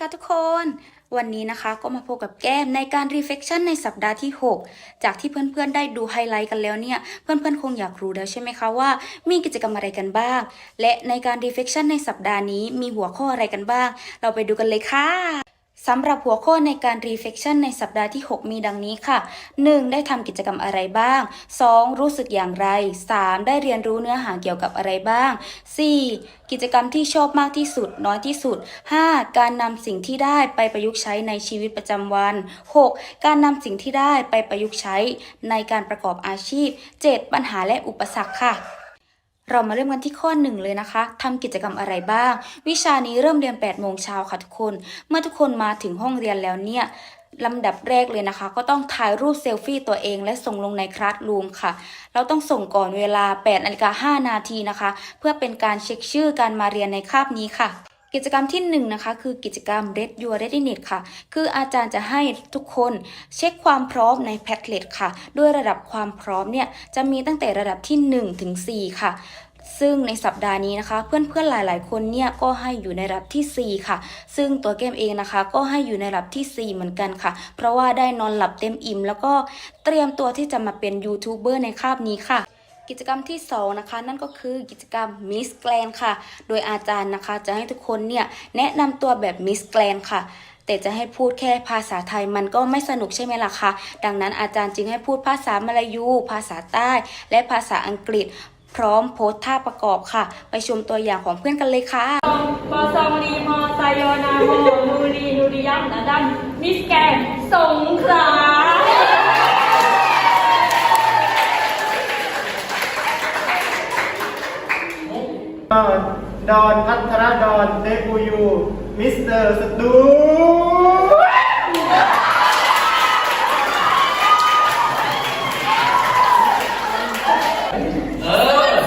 ค่ะทุกคน วันนี้นะคะก็มาพบกับแก้มในการ reflection ในสัปดาห์ที่ 6 จากที่เพื่อนๆได้ดูไฮไลท์กันแล้วเนี่ย เพื่อนๆคงอยากรู้แล้วใช่ไหมคะว่า มีกิจกรรมอะไรกันบ้าง และในการ reflection ในสัปดาห์นี้มีหัวข้ออะไรกันบ้าง เราไปดูกันเลยค่ะ สำหรับหัวข้อในการ reflection ในสัปดาห์ที่ 6 มีดังนี้ค่ะ 1. ได้ทำกิจกรรมอะไรบ้าง 2. รู้สึกอย่างไร 3. ได้เรียนรู้เนื้อหาเกี่ยวกับอะไรบ้าง 4. กิจกรรมที่ชอบมากที่สุด น้อยที่สุด 5. การนำสิ่งที่ได้ไปประยุกต์ใช้ในชีวิตประจำวัน 6. การนำสิ่งที่ได้ไปประยุกต์ใช้ในการประกอบอาชีพ 7. ปัญหาและอุปสรรคค่ะ เรามาเริ่มกันที่ข้อหนึ่งเลยนะคะทำกิจกรรมอะไรบ้าง วิชานี้เริ่มเรียน8โมงเช้าค่ะทุกคน เมื่อทุกคนมาถึงห้องเรียนแล้วเนี่ยลำดับแรกเลยนะคะ ก็ต้องถ่ายรูปเซลฟี่ตัวเองและส่งลงในคลาสรูมค่ะ เราต้องส่งก่อนเวลา8นาฬิกา5นาทีนะคะ เพื่อเป็นการเช็คชื่อการมาเรียนในคาบนี้ค่ะ กิจกรรมที่1นงนะคะคือกิจกรรม Red Your Readiness ค่ะ คืออาจารย์จะให้ทุกคนเช็คความพร้อมใน Padlet ค่ะด้วยระดับความพร้อมเนี่ยจะมีตั้งแต่ระดับที่ 1 ถึง 4 ค่ะซึ่งในสัปดาห์นี้นะคะ เพื่อนๆหลายๆ คนเนี่ยก็ให้อยู่ในระดับที่ 4 ค่ะ ซึ่งตัวเกมเองนะคะ ก็ให้อยู่ในระดับที่ 4 เหมือนกันค่ะ เพราะว่าได้นอนหลับเต็มอิ่ม แล้วก็เตรียมตัวที่จะมาเป็นยูทูบเบอร์ในคาบนี้ค่ะ กิจกรรมที่ 2 นะคะ นั่นก็คือกิจกรรม Miss Grand ค่ะ โดยอาจารย์นะคะจะให้ทุกคนเนี่ยแนะนำตัวแบบ Miss Grand ค่ะแต่จะให้พูดแค่ภาษาไทยมันก็ไม่สนุกใช่ไหมล่ะคะดังนั้นอาจารย์จึงให้พูดภาษามลายู ภาษาใต้ และภาษาอังกฤษ พร้อมโพสท่าประกอบค่ะ ไปชมตัวอย่างของเพื่อนกันเลยค่ะปอซองรีมอไซโยนาโมนูรีนูริยัมนาดัมมิสแกนสงขลา ดอนพัทรดอนเตปูยูมิสเตอร์สตู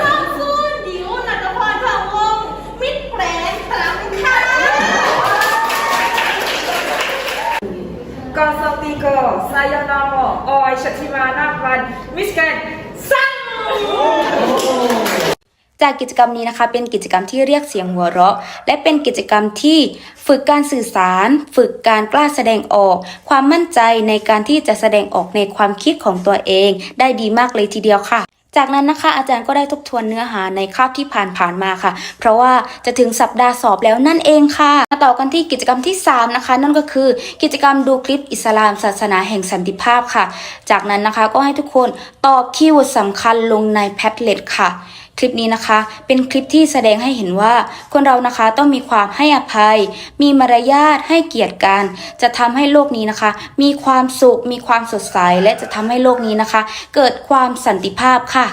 ข้างฟูนดิวนัทพรทองวงศ์มิตรแกรนด์พลังค่ะ กอสติโกไซยานาโมออยชติมานาวัน มิสแกนซัง จากกิจกรรมนี้นะคะ เป็นกิจกรรมที่เรียกเสียงหัวเราะ และเป็นกิจกรรมที่ฝึกการสื่อสาร ฝึกการกล้าแสดงออก ความมั่นใจในการที่จะแสดงออกในความคิดของตัวเอง ได้ดีมากเลยทีเดียวค่ะจากนั้นนะคะอาจารย์ก็ได้ทบทวนเนื้อหาในคาบที่ผ่านๆมาค่ะ เพราะว่าจะถึงสัปดาห์สอบแล้วนั่นเองค่ะ มาต่อกันที่กิจกรรมที่ 3 นะคะ นั่นก็คือกิจกรรมดูคลิปอิสลามศาสนาแห่งสันติภาพค่ะ จากนั้นนะคะก็ให้ทุกคนตอบคีย์เวิร์ดสำคัญลงในแพทเล็ตค่ะ คลิปนี้นะคะ เป็นคลิปที่แสดงให้เห็นว่า คนเรานะคะต้องมีความให้อภัย มีมารยาทให้เกียรติกัน จะทำให้โลกนี้นะคะ มีความสุขมีความสดใสและจะทำให้โลกนี้นะคะ เกิดความสันติภาพค่ะ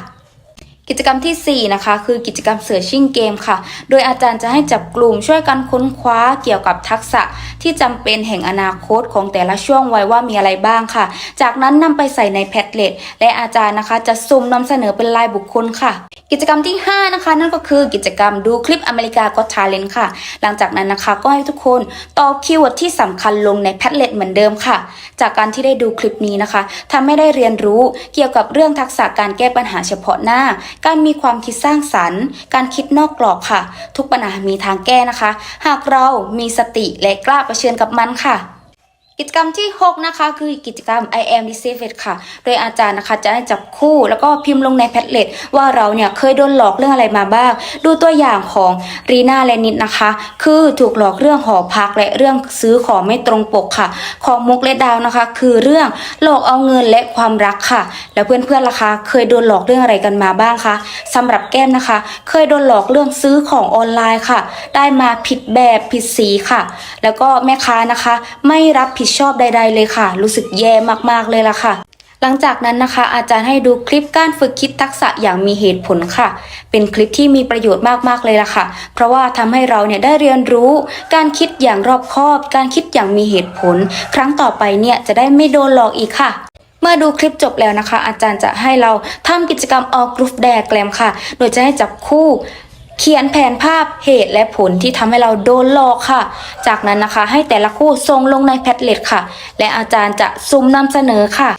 กิจกรรมทีสี่ 4 นะคะ คือกิจกรรม Searching Game ค่ะ โดยอาจารย์จะให้จับกลุ่มช่วยกันค้นคว้าเกี่ยวกับทักษะที่จำเป็นแห่งอนาคตของแต่ละช่วงวัยว่ามีอะไรบ้างค่ะ จากนั้นนำไปใส่ในแพทเล็ตและอาจารย์นะคะ จะสุ่มนำเสนอเป็นรายบุคคลค่ะ กิจกรรมที่ 5 นะคะ นั่นก็คือกิจกรรมดูคลิปอเมริกาก็ทาเลนค่ะ หลังจากนั้นนะคะก็ให้ทุกคนตอบคีย์เวิร์ดที่สำคัญลงในแพทเล็ตเหมือนเดิมค่ะ จากการที่ได้ดูคลิปนี้นะคะทำให้ได้เรียนรู้เกี่ยวกับเรื่องทักษะการแก้ปัญหาเฉพาะหน้าการมีความคิดสร้างสรรค์ การคิดนอกกรอบค่ะ ทุกปัญหามีทางแก้นะคะ หากเรามีสติและกล้าเผชิญกับมันค่ะ กิจกรรมที่ 6 นะคะ คือกิจกรรม I am deceived ค่ะ โดยอาจารย์นะคะจะให้จับคู่แล้วก็พิมพ์ลงในแพทเล็ตว่าเราเนี่ยเคยโดนหลอกเรื่องอะไรมาบ้าง ดูตัวอย่างของรีนาและนิดนะคะ คือถูกหลอกเรื่องหอพักและเรื่องซื้อของไม่ตรงปกค่ะ ของมุกและดาวนะคะ คือเรื่องหลอกเอาเงินและความรักค่ะ แล้วเพื่อนๆล่ะคะเคยโดนหลอกเรื่องอะไรกันมาบ้างคะสำหรับแก้มนะคะ เคยโดนหลอกเรื่องซื้อของออนไลน์ค่ะ ได้มาผิดแบบผิดสีค่ะ แล้วก็แม่ค้านะคะ ไม่รับผิดชอบใด ๆ เลยค่ะ รู้สึกแย่มากๆเลยล่ะค่ะ หลังจากนั้นนะคะ อาจารย์ให้ดูคลิปการฝึกคิดทักษะอย่างมีเหตุผลค่ะ เป็นคลิปที่มีประโยชน์มากๆเลยล่ะค่ะ เพราะว่าทำให้เราเนี่ยได้เรียนรู้ การคิดอย่างรอบคอบ การคิดอย่างมีเหตุผล ครั้งต่อไปเนี่ยจะได้ไม่โดนหลอกอีกค่ะเมื่อดูคลิปจบแล้วนะคะ อาจารย์จะให้เราทำกิจกรรมออกกรุ๊ปแดกแกลมค่ะ โดยจะให้จับคู่ เขียนแผนภาพเหตุและผลที่ทำให้เราโดนหลอกค่ะ จากนั้นนะคะให้แต่ละคู่ส่งลงในแพทเล็ตค่ะ และอาจารย์จะซุ่มนำเสนอค่ะ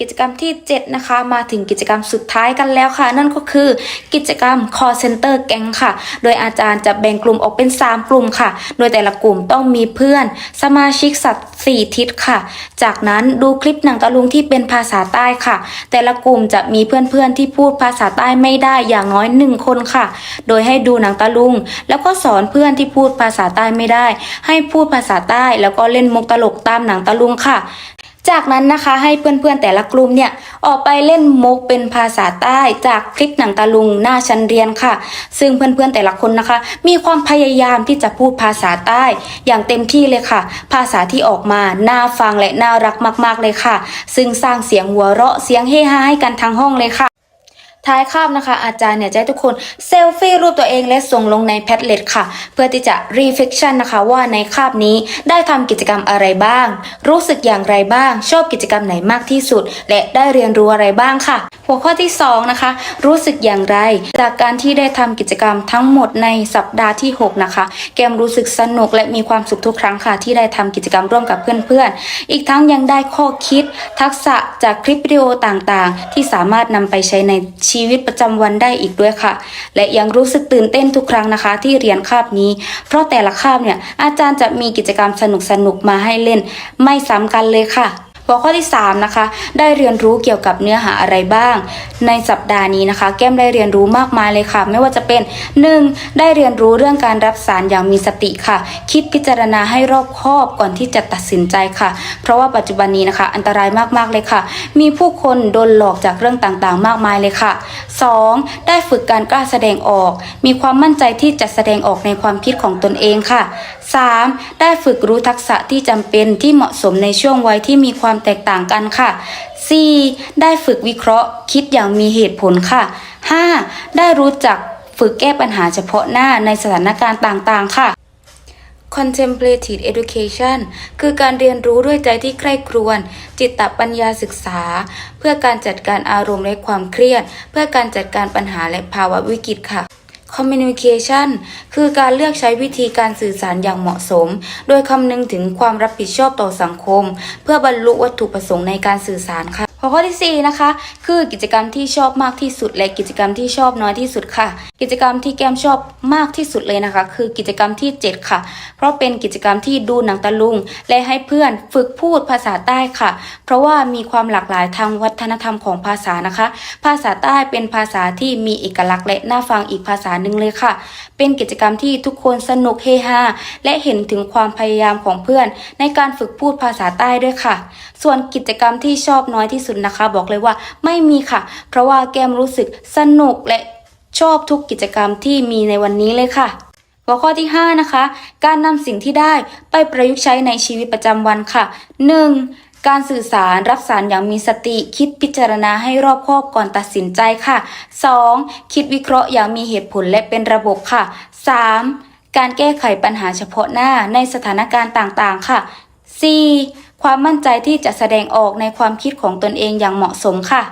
กิจกรรมที่ 7 นะคะ มาถึงกิจกรรมสุดท้ายกันแล้วค่ะ นั่นก็คือกิจกรรม call center แก๊งค่ะ โดยอาจารย์จะแบ่งกลุ่มออกเป็น 3 กลุ่มค่ะ โดยแต่ละกลุ่มต้องมีเพื่อน สมาชิกสัตว์ 4 ทิศค่ะ จากนั้นดูคลิปหนังตะลุงที่เป็นภาษาใต้ค่ะ แต่ละกลุ่มจะมีเพื่อนๆที่พูดภาษาใต้ไม่ได้อย่างน้อย 1 คนค่ะ โดยให้ดูหนังตะลุง แล้วก็สอนเพื่อนที่พูดภาษาใต้ไม่ได้ ให้พูดภาษาใต้แล้วก็เล่นมุกตลกตามหนังตะลุงค่ะ จากนั้นนะคะให้เพื่อนๆแต่ละกลุ่มเนี่ยออกไปเล่นมุกเป็นภาษาใต้จากคลิปหนังตะลุงหน้าชั้นเรียนค่ะ ซึ่งเพื่อนๆแต่ละคนนะคะ มีความพยายามที่จะพูดภาษาใต้ อย่างเต็มที่เลยค่ะ ภาษาที่ออกมาน่าฟังและน่ารักมากๆเลยค่ะ ซึ่งสร้างเสียงหัวเราะเสียงเฮฮาให้กันทั้งห้องเลยค่ะ ท้ายคาบนะคะ อาจารย์เนี่ยจะให้ทุกคนเซลฟี่รูปตัวเองและส่งลงในแพดเล็ตค่ะ เพื่อที่จะรีเฟกชันนะคะ ว่าในคาบนี้ได้ทำกิจกรรมอะไรบ้าง รู้สึกอย่างไรบ้าง ชอบกิจกรรมไหนมากที่สุด และได้เรียนรู้อะไรบ้างค่ะ หัวข้อที่ 2 นะคะ รู้สึกอย่างไร จากการที่ได้ทำกิจกรรมทั้งหมดในสัปดาห์ที่ 6 นะคะ แกมรู้สึกสนุกและมีความสุขทุกครั้งค่ะ ที่ได้ทำกิจกรรมร่วมกับเพื่อนๆ อีกทั้งยังได้ข้อคิด ทักษะจากคลิปวิดีโอต่างๆ ที่สามารถนำไปใช้ในชีีวิตประจำวันได้อีกด้วยค่ะ และยังรู้สึกตื่นเต้นทุกครั้งนะคะ ที่เรียนคาบนี้ เพราะแต่ละคาบเนี่ยอาจารย์จะมีกิจกรรมสนุกๆมาให้เล่น ไม่ซ้ำกันเลยค่ะ หัวข้อที่ 3 นะคะ ได้เรียนรู้เกี่ยวกับเนื้อหาอะไรบ้าง ในสัปดาห์นี้นะคะ แก้มได้เรียนรู้มากมายเลยค่ะ ไม่ว่าจะเป็น 1. ได้เรียนรู้เรื่องการรับสารอย่างมีสติค่ะ คิดพิจารณาให้รอบคอบก่อนที่จะตัดสินใจค่ะ เพราะว่าปัจจุบันนี้นะคะ อันตรายมากๆเลยค่ะ มีผู้คนโดนหลอกจากเรื่องต่างๆ มากมายเลยค่ะ 2. ได้ฝึกการกล้าแสดงออก มีความมั่นใจที่จะแสดงออกในความคิดของตนเองค่ะ 3. ได้ฝึกรู้ทักษะที่จำเป็นที่เหมาะสมในช่วงวัยที่มีความแตกต่างกันค่ะ 4. ได้ฝึกวิเคราะห์ คิดอย่างมีเหตุผลค่ะ 5. ได้รู้จักฝึกแก้ปัญหาเฉพาะหน้าในสถานการณ์ต่าง ๆ ค่ะ Contemplative Education คือการเรียนรู้ด้วยใจที่ใคร่ครวญจิตตปัญญาศึกษา เพื่อการจัดการอารมณ์และความเครียด เพื่อการจัดการปัญหาและภาวะวิกฤตค่ะ Communication คือการเลือกใช้วิธีการสื่อสารอย่างเหมาะสม โดยคำนึงถึงความรับผิดชอบต่อสังคม เพื่อบรรลุวัตถุประสงค์ในการสื่อสารค่ะ ข้อที่ 4 นะคะ คือกิจกรรมที่ชอบมากที่สุดและกิจกรรมที่ชอบน้อยที่สุดค่ะ กิจกรรมที่แก้มชอบมากที่สุดเลยนะคะ คือกิจกรรมที่ 7 ค่ะ เพราะเป็นกิจกรรมที่ดูหนังตะลุง และให้เพื่อนฝึกพูดภาษาใต้ค่ะ เพราะว่ามีความหลากหลายทางวัฒนธรรมของภาษานะคะ ภาษาใต้เป็นภาษาที่มีเอกลักษณ์และน่าฟังอีกภาษาหนึ่งเลยค่ะ เป็นกิจกรรมที่ทุกคนสนุกเฮฮาและเห็นถึงความพยายามของเพื่อน ในการฝึกพูดภาษาใต้ด้วยค่ะส่วนกิจกรรมที่ชอบน้อยที่สุดนะคะ บอกเลยว่าไม่มีค่ะ เพราะว่าแก้มรู้สึกสนุกและชอบทุกกิจกรรมที่มีในวันนี้เลยค่ะหัวข้อที่ 5 นะคะ การนำสิ่งที่ได้ไปประยุกต์ใช้ในชีวิตประจำวันค่ะ 1. การสื่อสารรับสารอย่างมีสติ คิดพิจารณาให้รอบคอบก่อนตัดสินใจค่ะ 2. คิดวิเคราะห์อย่างมีเหตุผลและเป็นระบบค่ะ 3. การแก้ไขปัญหาเฉพาะหน้าในสถานการณ์ต่างๆค่ะ 4. ความมั่นใจที่จะแสดงออกในความคิดของตนเองอย่างเหมาะสมค่ะ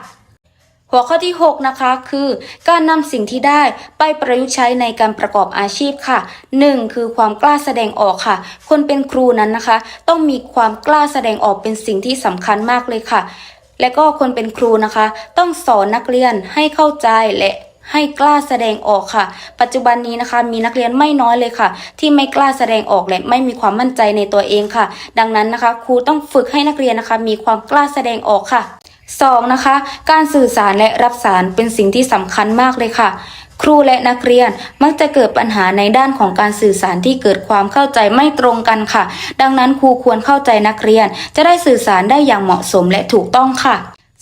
หัวข้อที่ 6 นะคะ คือ การนำสิ่งที่ได้ไปประยุกต์ใช้ในการประกอบอาชีพค่ะ 1. คือความกล้าแสดงออกค่ะ คนเป็นครูนั้นนะคะ ต้องมีความกล้าแสดงออกเป็นสิ่งที่สำคัญมากเลยค่ะและก็คนเป็นครูนะคะ ต้องสอนนักเรียนให้เข้าใจและ ให้กล้าแสดงออกค่ะ ปัจจุบันนี้นะคะมีนักเรียนไม่น้อยเลยค่ะ ที่ไม่กล้าแสดงออกและไม่มีความมั่นใจในตัวเองค่ะ ดังนั้นนะคะครูต้องฝึกให้นักเรียนนะคะ มีความกล้าแสดงออกค่ะ 2. นะคะ การสื่อสารและรับสารเป็นสิ่งที่สำคัญมากเลยค่ะครูและนักเรียนมักจะเกิดปัญหาในด้านของการสื่อสารที่เกิดความเข้าใจไม่ตรงกันค่ะ ดังนั้นครูควรเข้าใจนักเรียน จะได้สื่อสารได้อย่างเหมาะสมและถูกต้องค่ะ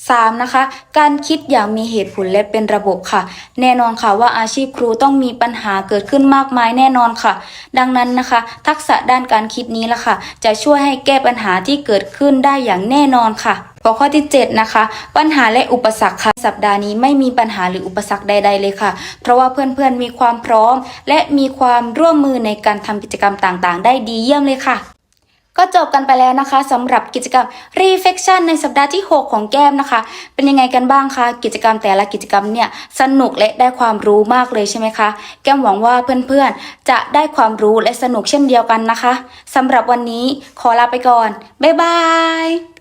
3. นะคะ การคิดอย่างมีเหตุผลและเป็นระบบค่ะ แน่นอนค่ะว่าอาชีพครูต้องมีปัญหาเกิดขึ้นมากมายแน่นอนค่ะ ดังนั้นนะคะ ทักษะด้านการคิดนี้ละค่ะ จะช่วยให้แก้ปัญหาที่เกิดขึ้นได้อย่างแน่นอนค่ะหัวข้อที่ 7 นะคะ ปัญหาและอุปสรรคค่ะสัปดาห์นี้ไม่มีปัญหาหรืออุปสรรคใด ๆ เลยค่ะ เพราะว่าเพื่อนๆมีความพร้อม และมีความร่วมมือในการทำกิจกรรมต่างๆ ได้ดีเยี่ยมเลยค่ะ ก็จบกันไปแล้วนะคะสำหรับกิจกรรม Reflection ในสัปดาห์ที่ 6 ของแก้มนะคะ เป็นยังไงกันบ้างคะกิจกรรมแต่ละกิจกรรมเนี่ยสนุกและได้ความรู้มากเลยใช่ไหมคะแก้มหวังว่าเพื่อนๆ จะได้ความรู้และสนุกเช่นเดียวกันนะคะสำหรับวันนี้ขอลาไปก่อน บ๊ายบาย